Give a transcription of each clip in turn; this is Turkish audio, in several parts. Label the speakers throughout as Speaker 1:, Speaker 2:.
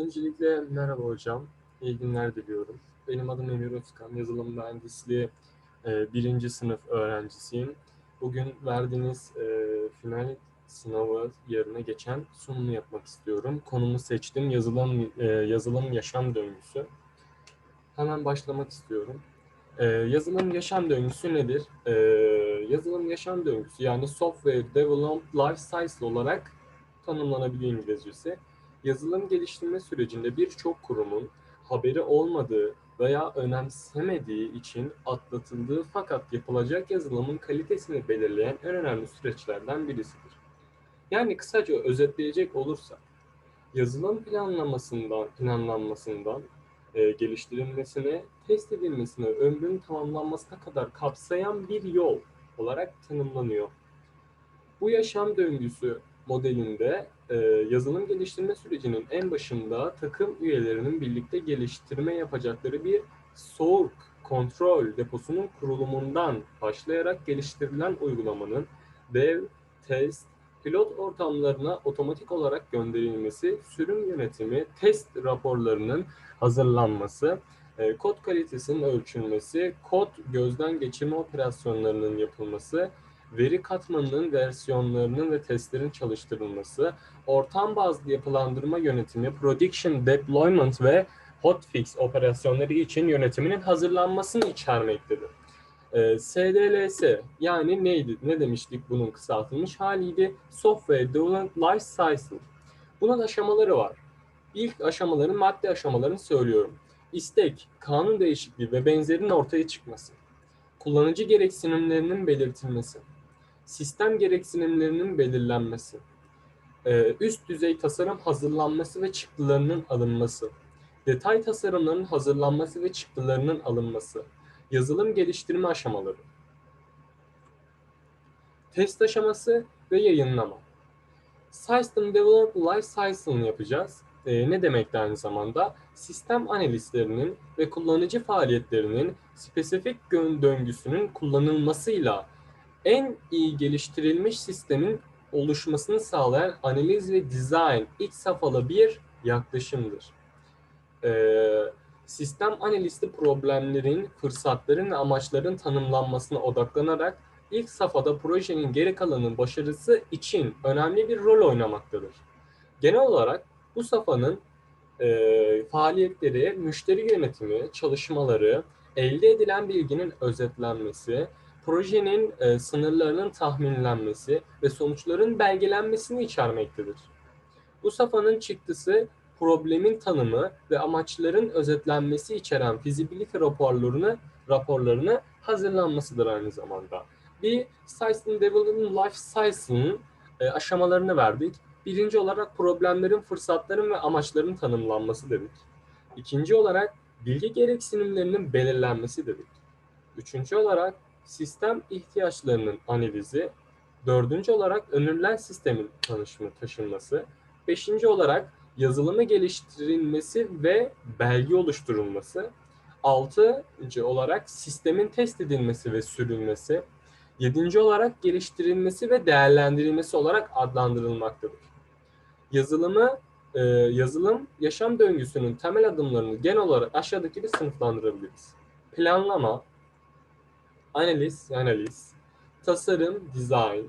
Speaker 1: Öncelikle merhaba hocam. İyi günler diliyorum. Benim adım Emir Özkan. Yazılım mühendisliği e, birinci sınıf öğrencisiyim. Bugün verdiğiniz e, final sınavı yerine geçen sunumu yapmak istiyorum. Konumu seçtim. Yazılım e, yazılım yaşam döngüsü. Hemen başlamak istiyorum. E, yazılım yaşam döngüsü nedir? E, yazılım yaşam döngüsü yani Software Development Life Cycle olarak tanımlanabiliyor İngilizcesi yazılım geliştirme sürecinde birçok kurumun haberi olmadığı veya önemsemediği için atlatıldığı fakat yapılacak yazılımın kalitesini belirleyen en önemli süreçlerden birisidir. Yani kısaca özetleyecek olursak, yazılım planlamasından, planlanmasından e, geliştirilmesine, test edilmesine, ömrünün tamamlanmasına kadar kapsayan bir yol olarak tanımlanıyor. Bu yaşam döngüsü modelinde e, yazılım geliştirme sürecinin en başında takım üyelerinin birlikte geliştirme yapacakları bir soğuk kontrol deposunun kurulumundan başlayarak geliştirilen uygulamanın dev, test, pilot ortamlarına otomatik olarak gönderilmesi, sürüm yönetimi, test raporlarının hazırlanması, e, kod kalitesinin ölçülmesi, kod gözden geçirme operasyonlarının yapılması, veri katmanının versiyonlarının ve testlerin çalıştırılması, ortam bazlı yapılandırma yönetimi, production deployment ve hotfix operasyonları için yönetiminin hazırlanmasını içermektedir. Ee, SDLS yani neydi? Ne demiştik bunun kısaltılmış haliydi? Software Development Life Cycle. Bunun aşamaları var. İlk aşamaların madde aşamalarını söylüyorum. İstek, kanun değişikliği ve benzerinin ortaya çıkması. Kullanıcı gereksinimlerinin belirtilmesi sistem gereksinimlerinin belirlenmesi, e, üst düzey tasarım hazırlanması ve çıktılarının alınması, detay tasarımların hazırlanması ve çıktılarının alınması, yazılım geliştirme aşamaları, test aşaması ve yayınlama. System Development Life Cycle'ını yapacağız. E, ne demek aynı zamanda? Sistem analistlerinin ve kullanıcı faaliyetlerinin spesifik döngüsünün kullanılmasıyla en iyi geliştirilmiş sistemin oluşmasını sağlayan analiz ve design ilk safhada bir yaklaşımdır. Ee, sistem analisti problemlerin, fırsatların ve amaçların tanımlanmasına odaklanarak ilk safhada projenin geri kalanının başarısı için önemli bir rol oynamaktadır. Genel olarak bu safhanın e, faaliyetleri, müşteri yönetimi, çalışmaları, elde edilen bilginin özetlenmesi, projenin e, sınırlarının tahminlenmesi ve sonuçların belgelenmesini içermektedir. Bu safhanın çıktısı problemin tanımı ve amaçların özetlenmesi içeren feasibility raporlarını raporlarını hazırlanmasıdır aynı zamanda. Bir System Development Life Cycle'ın e, aşamalarını verdik. Birinci olarak problemlerin, fırsatların ve amaçların tanımlanması dedik. İkinci olarak bilgi gereksinimlerinin belirlenmesi dedik. Üçüncü olarak sistem ihtiyaçlarının analizi, dördüncü olarak önerilen sistemin tanışımı, taşınması, beşinci olarak yazılımı geliştirilmesi ve belge oluşturulması, altıncı olarak sistemin test edilmesi ve sürülmesi, yedinci olarak geliştirilmesi ve değerlendirilmesi olarak adlandırılmaktadır. Yazılımı e, yazılım yaşam döngüsünün temel adımlarını genel olarak aşağıdaki gibi sınıflandırabiliriz. Planlama, analiz, analiz, tasarım, design,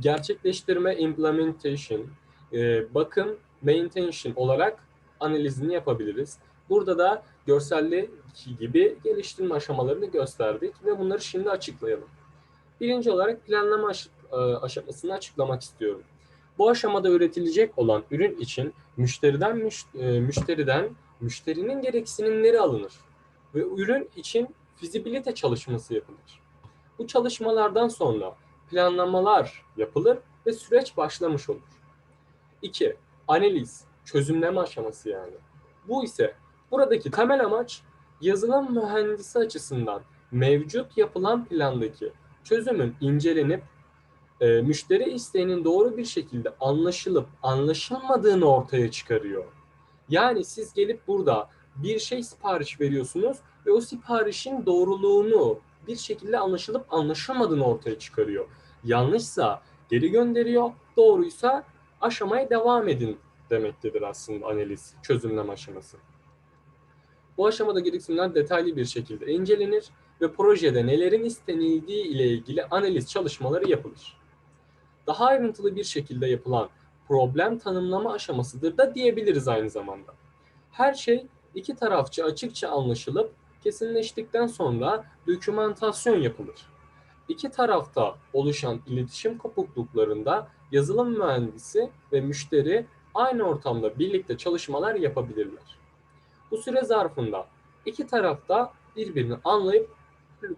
Speaker 1: gerçekleştirme, implementation, e, bakım, maintention olarak analizini yapabiliriz. Burada da görselde gibi geliştirme aşamalarını gösterdik ve bunları şimdi açıklayalım. Birinci olarak planlama e, aşamasını açıklamak istiyorum. Bu aşamada üretilecek olan ürün için müşteriden müş e, müşteriden müşterinin gereksinimleri alınır ve ürün için fizibilite çalışması yapılır. Bu çalışmalardan sonra planlamalar yapılır ve süreç başlamış olur. 2. Analiz, çözümleme aşaması yani. Bu ise buradaki temel amaç yazılım mühendisi açısından mevcut yapılan plandaki çözümün incelenip e, müşteri isteğinin doğru bir şekilde anlaşılıp anlaşılmadığını ortaya çıkarıyor. Yani siz gelip burada bir şey sipariş veriyorsunuz ve o siparişin doğruluğunu bir şekilde anlaşılıp anlaşılmadığını ortaya çıkarıyor. Yanlışsa geri gönderiyor, doğruysa aşamaya devam edin demektedir aslında analiz, çözümleme aşaması. Bu aşamada gereksinimler detaylı bir şekilde incelenir ve projede nelerin istenildiği ile ilgili analiz çalışmaları yapılır. Daha ayrıntılı bir şekilde yapılan problem tanımlama aşamasıdır da diyebiliriz aynı zamanda. Her şey iki tarafçı açıkça anlaşılıp kesinleştikten sonra dokümantasyon yapılır. İki tarafta oluşan iletişim kopukluklarında yazılım mühendisi ve müşteri aynı ortamda birlikte çalışmalar yapabilirler. Bu süre zarfında iki tarafta birbirini anlayıp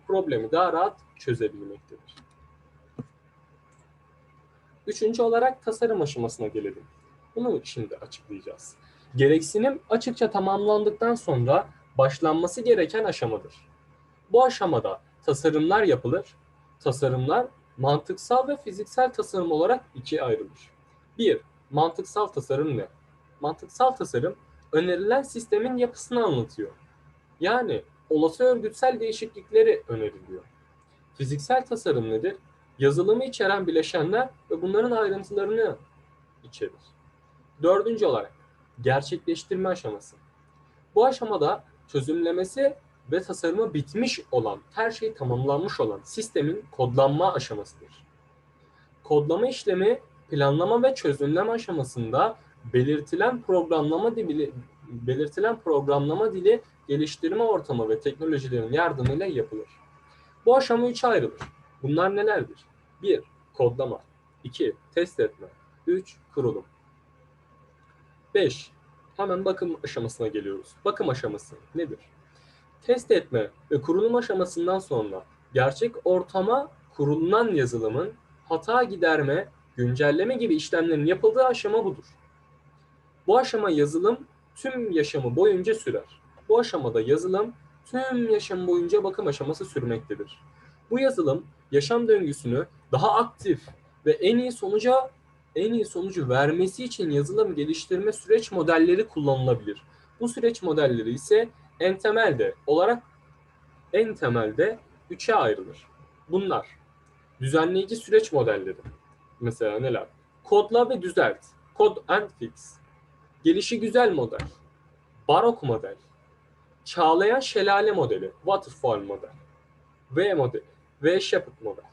Speaker 1: problemi daha rahat çözebilmektedir. Üçüncü olarak tasarım aşamasına gelelim. Bunu şimdi açıklayacağız. Gereksinim açıkça tamamlandıktan sonra başlanması gereken aşamadır. Bu aşamada tasarımlar yapılır. Tasarımlar mantıksal ve fiziksel tasarım olarak ikiye ayrılır. Bir, mantıksal tasarım ne? Mantıksal tasarım önerilen sistemin yapısını anlatıyor. Yani olası örgütsel değişiklikleri öneriliyor. Fiziksel tasarım nedir? Yazılımı içeren bileşenler ve bunların ayrıntılarını içerir. Dördüncü olarak gerçekleştirme aşaması. Bu aşamada çözümlemesi ve tasarımı bitmiş olan, her şey tamamlanmış olan sistemin kodlanma aşamasıdır. Kodlama işlemi planlama ve çözümleme aşamasında belirtilen programlama dili belirtilen programlama dili geliştirme ortamı ve teknolojilerin yardımıyla yapılır. Bu aşama üçe ayrılır. Bunlar nelerdir? 1. Kodlama 2. Test etme 3. Kurulum 5. Hemen bakım aşamasına geliyoruz. Bakım aşaması nedir? Test etme ve kurulum aşamasından sonra gerçek ortama kurulunan yazılımın hata giderme, güncelleme gibi işlemlerin yapıldığı aşama budur. Bu aşama yazılım tüm yaşamı boyunca sürer. Bu aşamada yazılım tüm yaşam boyunca bakım aşaması sürmektedir. Bu yazılım yaşam döngüsünü daha aktif ve en iyi sonuca en iyi sonucu vermesi için yazılım geliştirme süreç modelleri kullanılabilir. Bu süreç modelleri ise en temelde olarak en temelde üçe ayrılır. Bunlar düzenleyici süreç modelleri. Mesela neler? Kodla ve düzelt. Code and fix. Gelişi güzel model. Barok model. Çağlayan şelale modeli. Waterfall model. V modeli. V Shepherd model.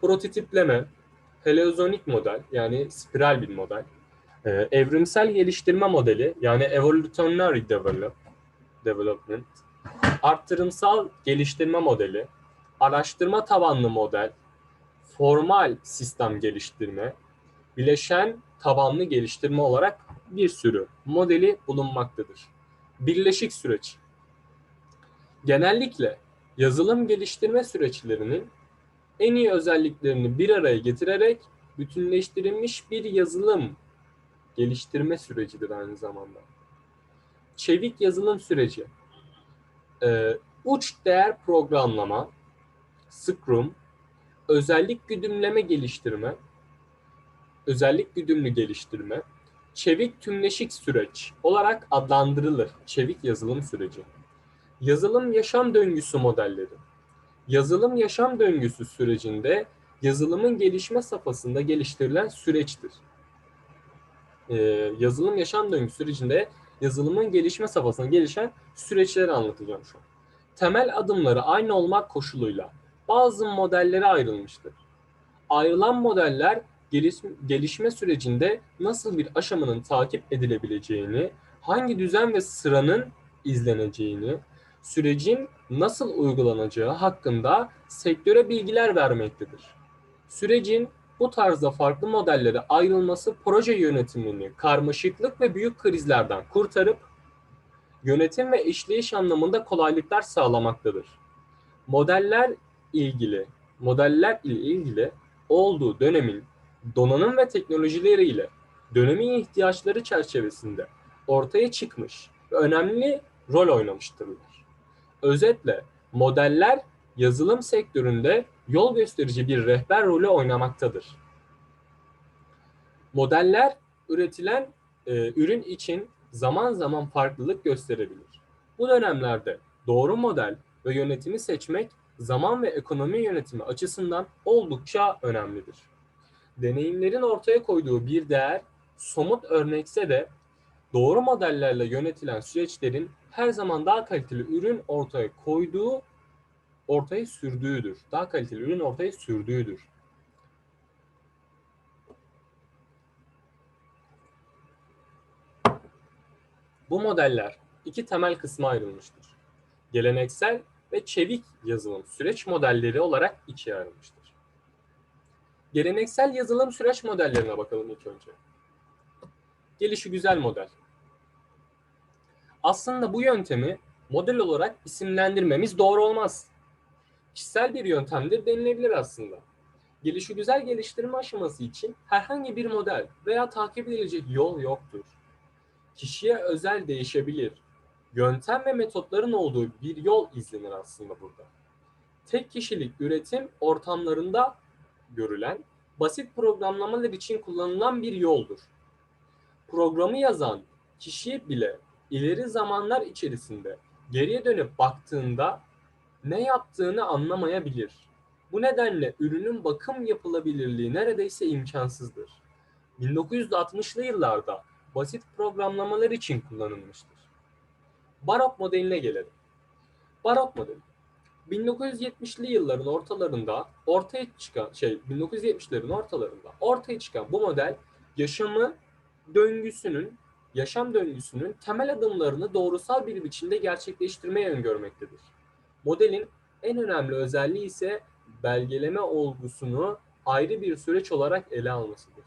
Speaker 1: Prototipleme. Heliozonik model yani spiral bir model. Ee, evrimsel geliştirme modeli yani evolutionary develop, development. Arttırımsal geliştirme modeli. Araştırma tabanlı model. Formal sistem geliştirme. Bileşen tabanlı geliştirme olarak bir sürü modeli bulunmaktadır. Birleşik süreç. Genellikle yazılım geliştirme süreçlerinin en iyi özelliklerini bir araya getirerek bütünleştirilmiş bir yazılım geliştirme sürecidir aynı zamanda. Çevik yazılım süreci. Ee, uç değer programlama, Scrum, özellik güdümleme geliştirme, özellik güdümlü geliştirme, çevik tümleşik süreç olarak adlandırılır. Çevik yazılım süreci. Yazılım yaşam döngüsü modelleri. Yazılım yaşam döngüsü sürecinde yazılımın gelişme safhasında geliştirilen süreçtir. Ee, yazılım yaşam döngüsü sürecinde yazılımın gelişme safhasında gelişen süreçleri anlatacağım şu an. Temel adımları aynı olmak koşuluyla bazı modellere ayrılmıştır. Ayrılan modeller gelişme sürecinde nasıl bir aşamanın takip edilebileceğini, hangi düzen ve sıranın izleneceğini, sürecin nasıl uygulanacağı hakkında sektöre bilgiler vermektedir. Sürecin bu tarzda farklı modellere ayrılması proje yönetimini karmaşıklık ve büyük krizlerden kurtarıp yönetim ve işleyiş anlamında kolaylıklar sağlamaktadır. Modeller ilgili, modeller ile ilgili olduğu dönemin donanım ve teknolojileriyle dönemin ihtiyaçları çerçevesinde ortaya çıkmış ve önemli rol oynamıştırlar. Özetle modeller yazılım sektöründe yol gösterici bir rehber rolü oynamaktadır. Modeller üretilen e, ürün için zaman zaman farklılık gösterebilir. Bu dönemlerde doğru model ve yönetimi seçmek zaman ve ekonomi yönetimi açısından oldukça önemlidir. deneyimlerin ortaya koyduğu bir değer somut örnekse de doğru modellerle yönetilen süreçlerin her zaman daha kaliteli ürün ortaya koyduğu, ortaya sürdüğüdür. Daha kaliteli ürün ortaya sürdüğüdür. Bu modeller iki temel kısma ayrılmıştır. Geleneksel ve çevik yazılım süreç modelleri olarak ikiye ayrılmıştır. Geleneksel yazılım süreç modellerine bakalım ilk önce. Gelişi güzel model. Aslında bu yöntemi model olarak isimlendirmemiz doğru olmaz. Kişisel bir yöntemdir denilebilir aslında. Gelişi güzel geliştirme aşaması için herhangi bir model veya takip edilecek yol yoktur. Kişiye özel değişebilir. Yöntem ve metotların olduğu bir yol izlenir aslında burada. Tek kişilik üretim ortamlarında görülen basit programlamalar için kullanılan bir yoldur. Programı yazan kişi bile ileri zamanlar içerisinde geriye dönüp baktığında ne yaptığını anlamayabilir. Bu nedenle ürünün bakım yapılabilirliği neredeyse imkansızdır. 1960'lı yıllarda basit programlamalar için kullanılmıştır. Barok modeline gelelim. Barok modeli 1970'li yılların ortalarında ortaya çıkan şey 1970'lerin ortalarında ortaya çıkan bu model yaşamı döngüsünün yaşam döngüsünün temel adımlarını doğrusal bir biçimde gerçekleştirmeye öngörmektedir. Modelin en önemli özelliği ise belgeleme olgusunu ayrı bir süreç olarak ele almasıdır.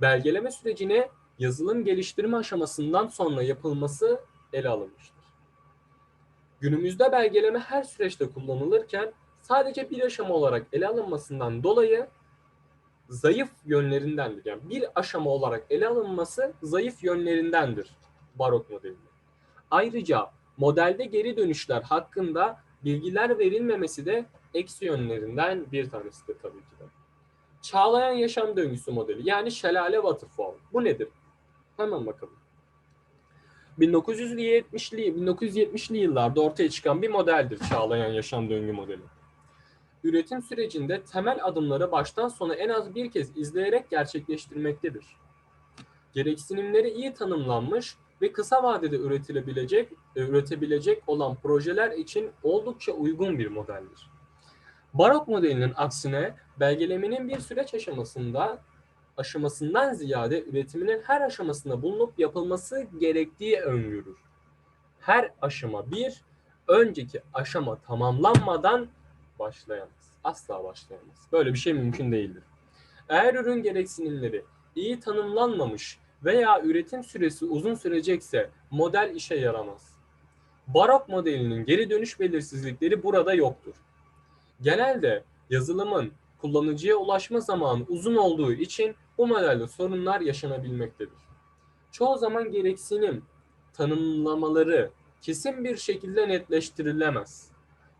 Speaker 1: Belgeleme sürecine yazılım geliştirme aşamasından sonra yapılması ele alınmıştır. Günümüzde belgeleme her süreçte kullanılırken sadece bir aşama olarak ele alınmasından dolayı zayıf yönlerindendir. Yani bir aşama olarak ele alınması zayıf yönlerindendir barok modelinde. Ayrıca modelde geri dönüşler hakkında bilgiler verilmemesi de eksi yönlerinden bir tanesidir tabii ki de. Çağlayan yaşam döngüsü modeli yani şelale waterfall. Bu nedir? Hemen bakalım. 1970'li 1970'li yıllarda ortaya çıkan bir modeldir çağlayan yaşam döngü modeli. Üretim sürecinde temel adımları baştan sona en az bir kez izleyerek gerçekleştirmektedir. Gereksinimleri iyi tanımlanmış ve kısa vadede üretilebilecek, üretebilecek olan projeler için oldukça uygun bir modeldir. Barok modelinin aksine belgelemenin bir süreç aşamasında aşamasından ziyade üretiminin her aşamasında bulunup yapılması gerektiği öngörür. Her aşama bir, önceki aşama tamamlanmadan başlayamaz. Asla başlayamaz. Böyle bir şey mümkün değildir. Eğer ürün gereksinimleri iyi tanımlanmamış veya üretim süresi uzun sürecekse model işe yaramaz. Barok modelinin geri dönüş belirsizlikleri burada yoktur. Genelde yazılımın kullanıcıya ulaşma zamanı uzun olduğu için bu modelde sorunlar yaşanabilmektedir. Çoğu zaman gereksinim tanımlamaları kesin bir şekilde netleştirilemez.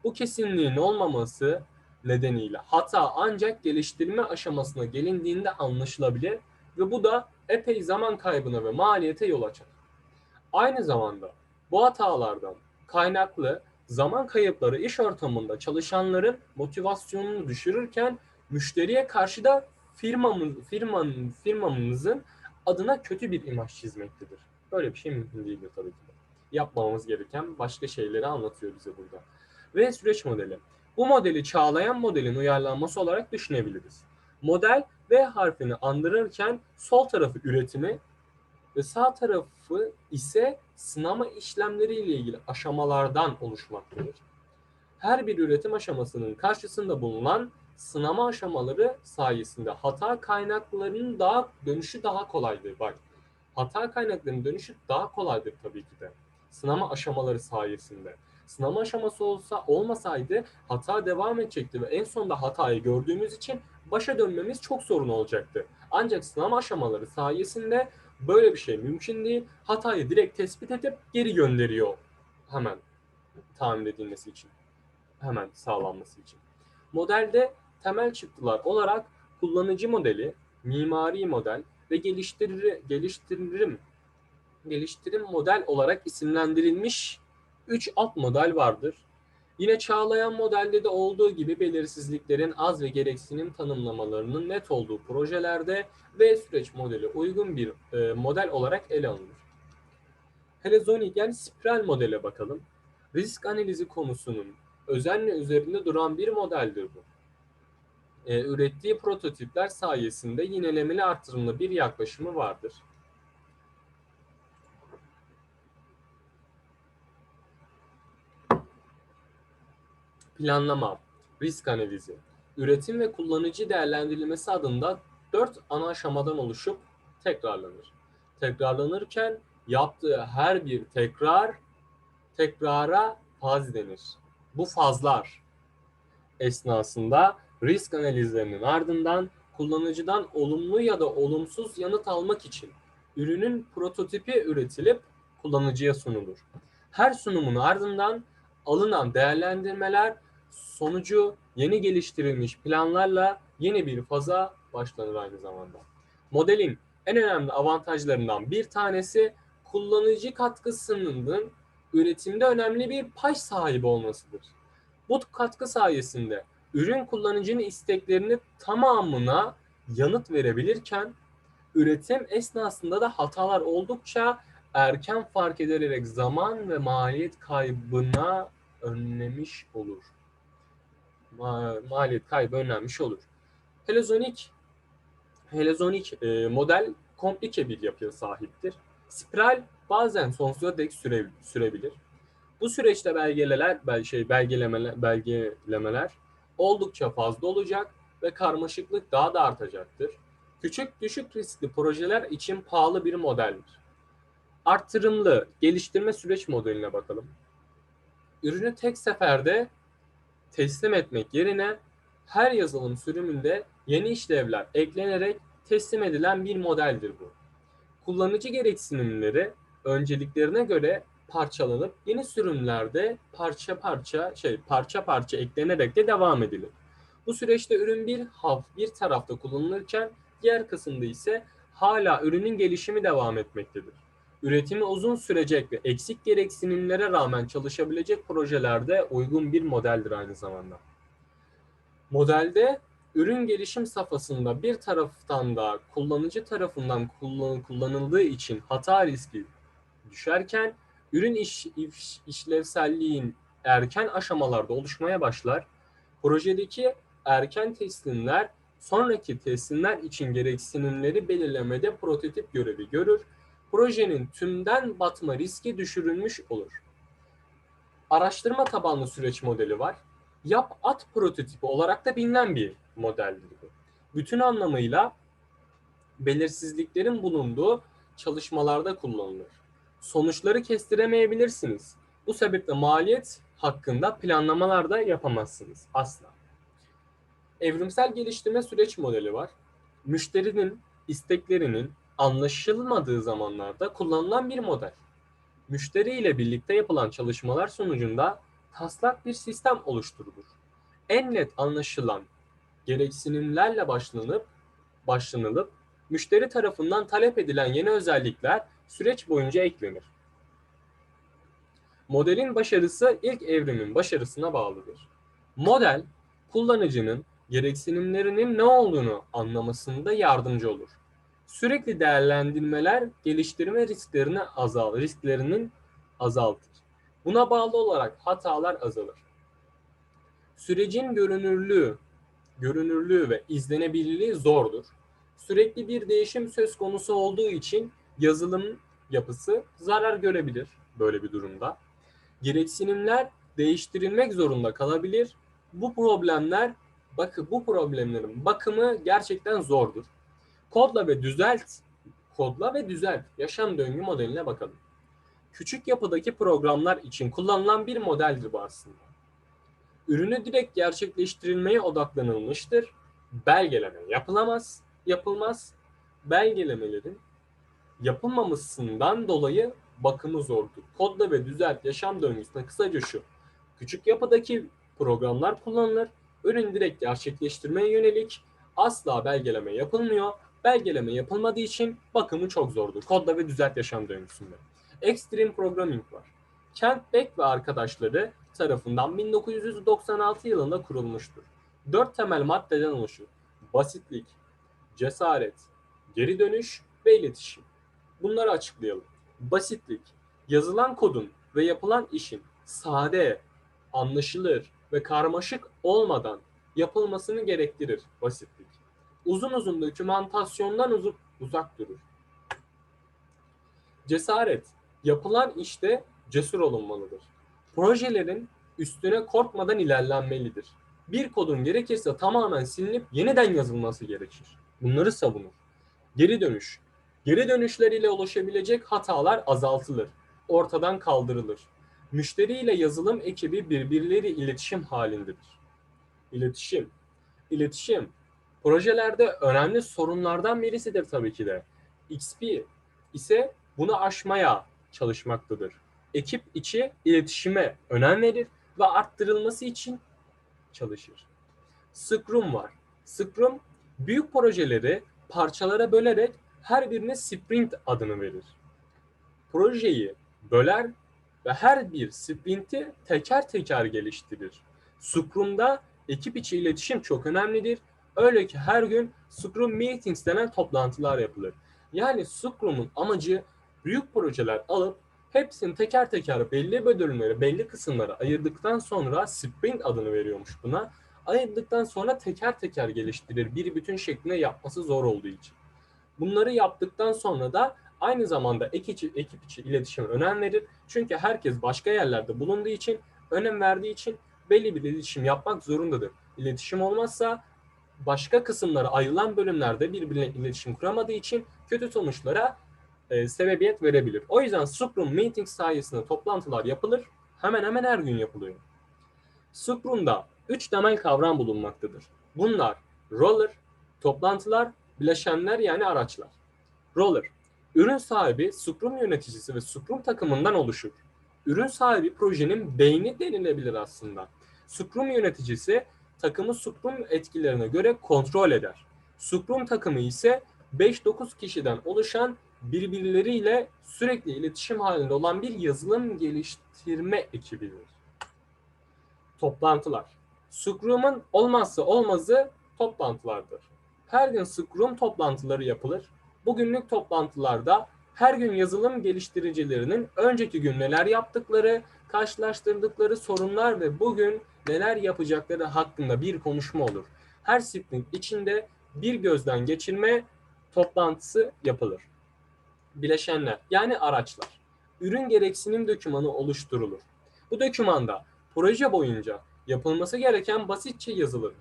Speaker 1: Bu kesinliğin olmaması nedeniyle hata ancak geliştirme aşamasına gelindiğinde anlaşılabilir ve bu da epey zaman kaybına ve maliyete yol açar. Aynı zamanda bu hatalardan kaynaklı zaman kayıpları iş ortamında çalışanların motivasyonunu düşürürken müşteriye karşı da firmamız, firmanın, firmamızın adına kötü bir imaj çizmektedir. Böyle bir şey mümkün değildir tabii ki de. Yapmamamız gereken başka şeyleri anlatıyor bize burada. Ve süreç modeli. Bu modeli çağlayan modelin uyarlanması olarak düşünebiliriz. Model V harfini andırırken sol tarafı üretimi ve sağ tarafı ise sınama işlemleri ile ilgili aşamalardan oluşmaktadır. Her bir üretim aşamasının karşısında bulunan sınama aşamaları sayesinde hata kaynaklarının daha dönüşü daha kolaydır. Bak hata kaynaklarının dönüşü daha kolaydır tabii ki de. Sınama aşamaları sayesinde. Sınama aşaması olsa olmasaydı hata devam edecekti ve en sonunda hatayı gördüğümüz için başa dönmemiz çok sorun olacaktı. Ancak sınama aşamaları sayesinde böyle bir şey mümkün değil. Hatayı direkt tespit edip geri gönderiyor hemen tahmin edilmesi için. Hemen sağlanması için. Modelde temel çıktılar olarak kullanıcı modeli, mimari model ve geliştirir, geliştiririm geliştirim model olarak isimlendirilmiş 3 alt model vardır. Yine Çağlayan modelde de olduğu gibi belirsizliklerin az ve gereksinim tanımlamalarının net olduğu projelerde V süreç modeli uygun bir e, model olarak ele alınır. Helezonik yani spiral modele bakalım. Risk analizi konusunun özenle üzerinde duran bir modeldir bu. E, ürettiği prototipler sayesinde yinelemeli artırımlı bir yaklaşımı vardır. Planlama, risk analizi, üretim ve kullanıcı değerlendirilmesi adında dört ana aşamadan oluşup tekrarlanır. Tekrarlanırken yaptığı her bir tekrar tekrara faz denir. Bu fazlar esnasında risk analizlerinin ardından kullanıcıdan olumlu ya da olumsuz yanıt almak için ürünün prototipi üretilip kullanıcıya sunulur. Her sunumun ardından alınan değerlendirmeler sonucu yeni geliştirilmiş planlarla yeni bir faza başlanır aynı zamanda. Modelin en önemli avantajlarından bir tanesi kullanıcı katkısının üretimde önemli bir pay sahibi olmasıdır. Bu katkı sayesinde ürün kullanıcının isteklerini tamamına yanıt verebilirken üretim esnasında da hatalar oldukça erken fark edilerek zaman ve maliyet kaybına önlemiş olur. Ma- maliyet kaybı önlenmiş olur. Helezonik helezonik e, model komplike bir yapıya sahiptir. Spiral bazen sonsuza dek süre, sürebilir. Bu süreçte belgeleler, bel şey belgelemeler, belgelemeler oldukça fazla olacak ve karmaşıklık daha da artacaktır. Küçük düşük riskli projeler için pahalı bir modeldir. Artırımlı geliştirme süreç modeline bakalım. Ürünü tek seferde teslim etmek yerine her yazılım sürümünde yeni işlevler eklenerek teslim edilen bir modeldir bu. Kullanıcı gereksinimleri önceliklerine göre parçalanıp yeni sürümlerde parça parça şey parça parça eklenerek de devam edilir. Bu süreçte ürün bir haf bir tarafta kullanılırken diğer kısımda ise hala ürünün gelişimi devam etmektedir. Üretimi uzun sürecek ve eksik gereksinimlere rağmen çalışabilecek projelerde uygun bir modeldir aynı zamanda. Modelde ürün gelişim safhasında bir taraftan da kullanıcı tarafından kullan, kullanıldığı için hata riski düşerken ürün iş, iş, işlevselliğin erken aşamalarda oluşmaya başlar. Projedeki erken teslimler sonraki teslimler için gereksinimleri belirlemede prototip görevi görür. Projenin tümden batma riski düşürülmüş olur. Araştırma tabanlı süreç modeli var. Yap at prototipi olarak da bilinen bir modeldir bu. Bütün anlamıyla belirsizliklerin bulunduğu çalışmalarda kullanılır. Sonuçları kestiremeyebilirsiniz. Bu sebeple maliyet hakkında planlamalar da yapamazsınız asla. Evrimsel geliştirme süreç modeli var. Müşterinin isteklerinin anlaşılmadığı zamanlarda kullanılan bir model. Müşteri ile birlikte yapılan çalışmalar sonucunda taslak bir sistem oluşturulur. En net anlaşılan gereksinimlerle başlanıp başlanılıp müşteri tarafından talep edilen yeni özellikler süreç boyunca eklenir. Modelin başarısı ilk evrimin başarısına bağlıdır. Model kullanıcının gereksinimlerinin ne olduğunu anlamasında yardımcı olur. Sürekli değerlendirmeler geliştirme risklerini azal, risklerinin azaltır. Buna bağlı olarak hatalar azalır. Sürecin görünürlüğü, görünürlüğü ve izlenebilirliği zordur. Sürekli bir değişim söz konusu olduğu için yazılım yapısı zarar görebilir böyle bir durumda. Gereksinimler değiştirilmek zorunda kalabilir. Bu problemler bakı bu problemlerin bakımı gerçekten zordur. Kodla ve düzelt kodla ve düzelt yaşam döngü modeline bakalım. Küçük yapıdaki programlar için kullanılan bir modeldir bu aslında. Ürünü direkt gerçekleştirilmeye odaklanılmıştır. Belgeleme yapılamaz, yapılmaz. Belgelemelerin yapılmamasından dolayı bakımı zordur. Kodla ve düzelt yaşam döngüsüne kısaca şu. Küçük yapıdaki programlar kullanılır. Ürün direkt gerçekleştirmeye yönelik asla belgeleme yapılmıyor. Belgeleme yapılmadığı için bakımı çok zordur. Kodla ve düzelt yaşam döngüsünde. Extreme Programming var. Kent Beck ve arkadaşları tarafından 1996 yılında kurulmuştur. Dört temel maddeden oluşur. Basitlik, cesaret, geri dönüş ve iletişim. Bunları açıklayalım. Basitlik, yazılan kodun ve yapılan işin sade, anlaşılır ve karmaşık olmadan yapılmasını gerektirir basitlik. Uzun uzun dokümantasyondan uzak, uzak durur. Cesaret, yapılan işte cesur olunmalıdır. Projelerin üstüne korkmadan ilerlenmelidir. Bir kodun gerekirse tamamen silinip yeniden yazılması gerekir. Bunları savunur. Geri dönüş. Geri dönüşler ile oluşabilecek hatalar azaltılır, ortadan kaldırılır. Müşteriyle yazılım ekibi birbirleri iletişim halindedir. İletişim. İletişim projelerde önemli sorunlardan birisidir tabii ki de. XP ise bunu aşmaya çalışmaktadır. Ekip içi iletişime önem verir ve arttırılması için çalışır. Scrum var. Scrum büyük projeleri parçalara bölerek her birine sprint adını verir. Projeyi böler ve her bir sprinti teker teker geliştirir. Scrum'da ekip içi iletişim çok önemlidir. Öyle ki her gün Scrum Meetings denen toplantılar yapılır. Yani Scrum'un amacı büyük projeler alıp hepsini teker teker belli bölümlere, belli kısımlara ayırdıktan sonra sprint adını veriyormuş buna. Ayırdıktan sonra teker teker geliştirir. Bir bütün şeklinde yapması zor olduğu için. Bunları yaptıktan sonra da aynı zamanda ekip içi, ekip içi iletişime önem verir. Çünkü herkes başka yerlerde bulunduğu için, önem verdiği için belli bir iletişim yapmak zorundadır. İletişim olmazsa başka kısımlara ayrılan bölümlerde birbirine iletişim kuramadığı için kötü sonuçlara e, sebebiyet verebilir. O yüzden Scrum Meeting sayesinde toplantılar yapılır. Hemen hemen her gün yapılıyor. Scrum'da üç temel kavram bulunmaktadır. Bunlar roller, toplantılar, bileşenler yani araçlar. Roller, ürün sahibi, Scrum yöneticisi ve Scrum takımından oluşur. Ürün sahibi projenin beyni denilebilir aslında. Scrum yöneticisi takımı Scrum etkilerine göre kontrol eder. Scrum takımı ise 5-9 kişiden oluşan birbirleriyle sürekli iletişim halinde olan bir yazılım geliştirme ekibidir. Toplantılar. Scrum'un olmazsa olmazı toplantılardır. Her gün Scrum toplantıları yapılır. Bugünlük toplantılarda her gün yazılım geliştiricilerinin önceki gün neler yaptıkları, karşılaştırdıkları sorunlar ve bugün neler yapacakları hakkında bir konuşma olur. Her sprint içinde bir gözden geçirme toplantısı yapılır. Bileşenler yani araçlar. Ürün gereksinim dokümanı oluşturulur. Bu dokümanda proje boyunca yapılması gereken basitçe yazılır.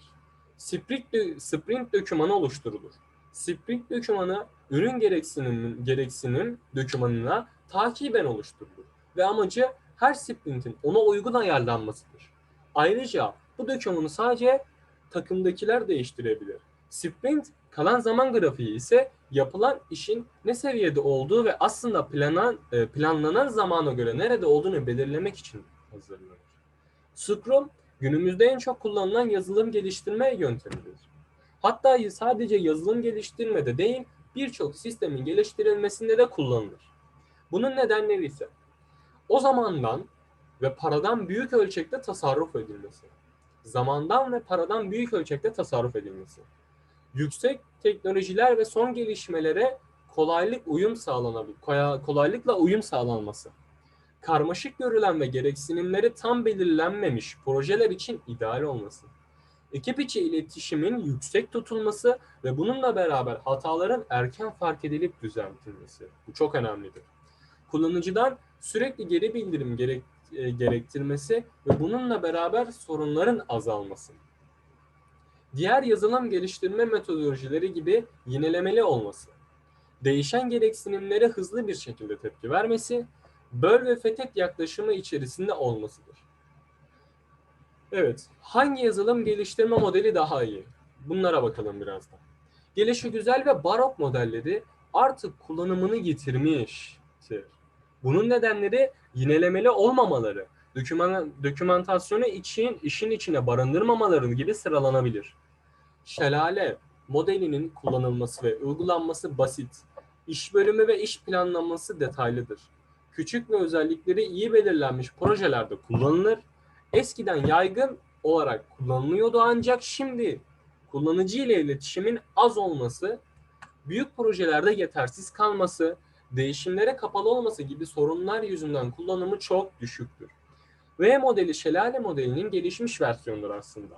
Speaker 1: Sprint, sprint dokümanı oluşturulur. Sprint dokümanı ürün gereksinim, gereksinim dokümanına takiben oluşturulur. Ve amacı her sprintin ona uygun ayarlanmasıdır. Ayrıca bu dokümanı sadece takımdakiler değiştirebilir. Sprint kalan zaman grafiği ise yapılan işin ne seviyede olduğu ve aslında planan, e, planlanan zamana göre nerede olduğunu belirlemek için hazırlanır. Scrum günümüzde en çok kullanılan yazılım geliştirme yöntemidir. Hatta sadece yazılım geliştirmede değil birçok sistemin geliştirilmesinde de kullanılır. Bunun nedenleri ise o zamandan ve paradan büyük ölçekte tasarruf edilmesi. Zamandan ve paradan büyük ölçekte tasarruf edilmesi. Yüksek teknolojiler ve son gelişmelere kolaylık uyum sağlanabilir, kolaylıkla uyum sağlanması. Karmaşık görülen ve gereksinimleri tam belirlenmemiş projeler için ideal olması. Ekip içi iletişimin yüksek tutulması ve bununla beraber hataların erken fark edilip düzeltilmesi. Bu çok önemlidir. Kullanıcıdan sürekli geri bildirim gerek, e, gerektirmesi ve bununla beraber sorunların azalması. Diğer yazılım geliştirme metodolojileri gibi yinelemeli olması. Değişen gereksinimlere hızlı bir şekilde tepki vermesi, böl ve fethet yaklaşımı içerisinde olmasıdır. Evet, hangi yazılım geliştirme modeli daha iyi? Bunlara bakalım birazdan. Gelişigüzel ve barok modelleri artık kullanımını yitirmiştir. Bunun nedenleri yinelemeli olmamaları, doküman, dokümantasyonu için işin içine barındırmamaları gibi sıralanabilir. Şelale modelinin kullanılması ve uygulanması basit. İş bölümü ve iş planlaması detaylıdır. Küçük ve özellikleri iyi belirlenmiş projelerde kullanılır. Eskiden yaygın olarak kullanılıyordu ancak şimdi kullanıcı ile iletişimin az olması, büyük projelerde yetersiz kalması, değişimlere kapalı olması gibi sorunlar yüzünden kullanımı çok düşüktür. V modeli şelale modelinin gelişmiş versiyonudur aslında.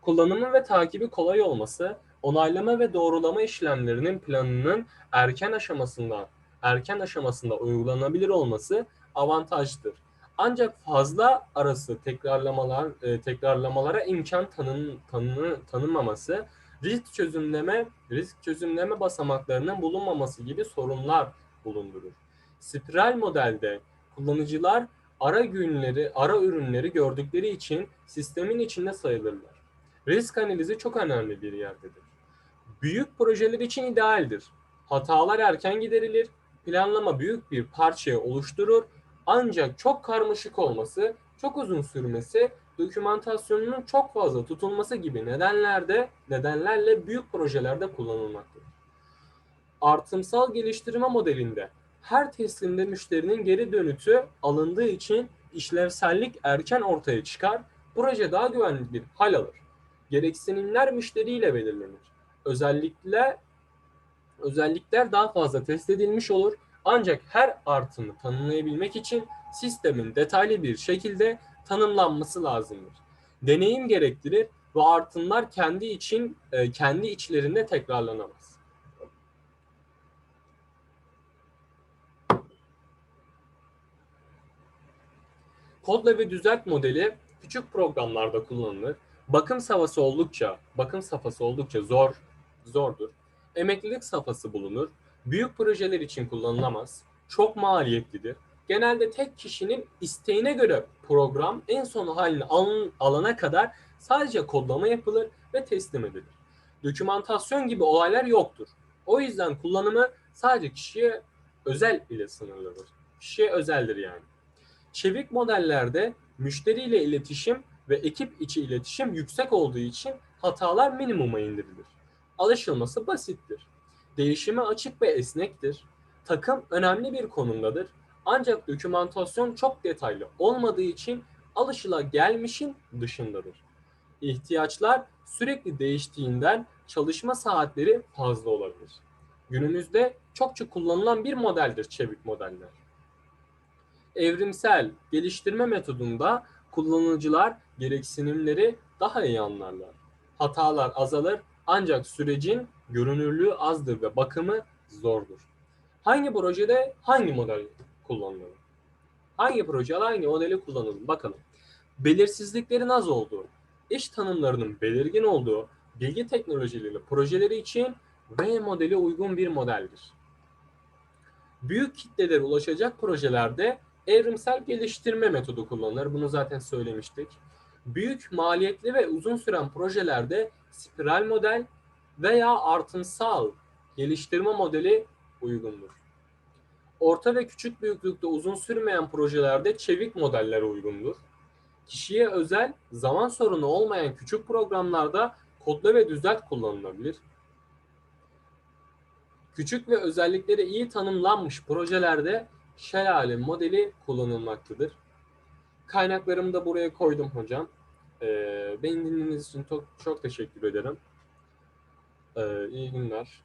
Speaker 1: Kullanımı ve takibi kolay olması, onaylama ve doğrulama işlemlerinin planının erken aşamasında erken aşamasında uygulanabilir olması avantajdır. Ancak fazla arası tekrarlamalar e, tekrarlamalara imkan tanın, tanı, tanınmaması, risk çözümleme risk çözümleme basamaklarının bulunmaması gibi sorunlar bulundurur. Spiral modelde kullanıcılar ara günleri, ara ürünleri gördükleri için sistemin içinde sayılırlar. Risk analizi çok önemli bir yerdedir. Büyük projeler için idealdir. Hatalar erken giderilir, planlama büyük bir parçayı oluşturur ancak çok karmaşık olması, çok uzun sürmesi, dokümantasyonunun çok fazla tutulması gibi nedenlerde nedenlerle büyük projelerde kullanılmaktadır. Artımsal geliştirme modelinde her teslimde müşterinin geri dönütü alındığı için işlevsellik erken ortaya çıkar, proje daha güvenli bir hal alır. Gereksinimler müşteriyle belirlenir. Özellikle özellikler daha fazla test edilmiş olur. Ancak her artımı tanımlayabilmek için sistemin detaylı bir şekilde tanımlanması lazımdır. Deneyim gerektirir ve artımlar kendi için e, kendi içlerinde tekrarlanamaz. Kodla ve düzelt modeli küçük programlarda kullanılır. Bakım safhası oldukça, bakım safhası oldukça zor, zordur. Emeklilik safhası bulunur. Büyük projeler için kullanılamaz. Çok maliyetlidir. Genelde tek kişinin isteğine göre program en son halini alana kadar sadece kodlama yapılır ve teslim edilir. Dokümantasyon gibi olaylar yoktur. O yüzden kullanımı sadece kişiye özel ile sınırlıdır. Kişiye özeldir yani. Çevik modellerde müşteriyle iletişim ve ekip içi iletişim yüksek olduğu için hatalar minimuma indirilir. Alışılması basittir. Değişime açık ve esnektir. Takım önemli bir konumdadır. Ancak dokümantasyon çok detaylı olmadığı için alışıla gelmişin dışındadır. İhtiyaçlar sürekli değiştiğinden çalışma saatleri fazla olabilir. Günümüzde çokça kullanılan bir modeldir çevik modeller. Evrimsel geliştirme metodunda kullanıcılar gereksinimleri daha iyi anlarlar. Hatalar azalır ancak sürecin görünürlüğü azdır ve bakımı zordur. Hangi projede hangi model kullanılır? Hangi projede hangi modeli kullanılır? Bakalım. Belirsizliklerin az olduğu, iş tanımlarının belirgin olduğu bilgi teknolojileri projeleri için V modeli uygun bir modeldir. Büyük kitlelere ulaşacak projelerde evrimsel geliştirme metodu kullanılır. Bunu zaten söylemiştik. Büyük maliyetli ve uzun süren projelerde spiral model veya artımsal geliştirme modeli uygundur. Orta ve küçük büyüklükte uzun sürmeyen projelerde çevik modeller uygundur. Kişiye özel, zaman sorunu olmayan küçük programlarda kodla ve düzelt kullanılabilir. Küçük ve özellikleri iyi tanımlanmış projelerde şelale modeli kullanılmaktadır. Kaynaklarımı da buraya koydum hocam. Ee, beni dinlediğiniz için çok, çok teşekkür ederim. Ee, iyi günler.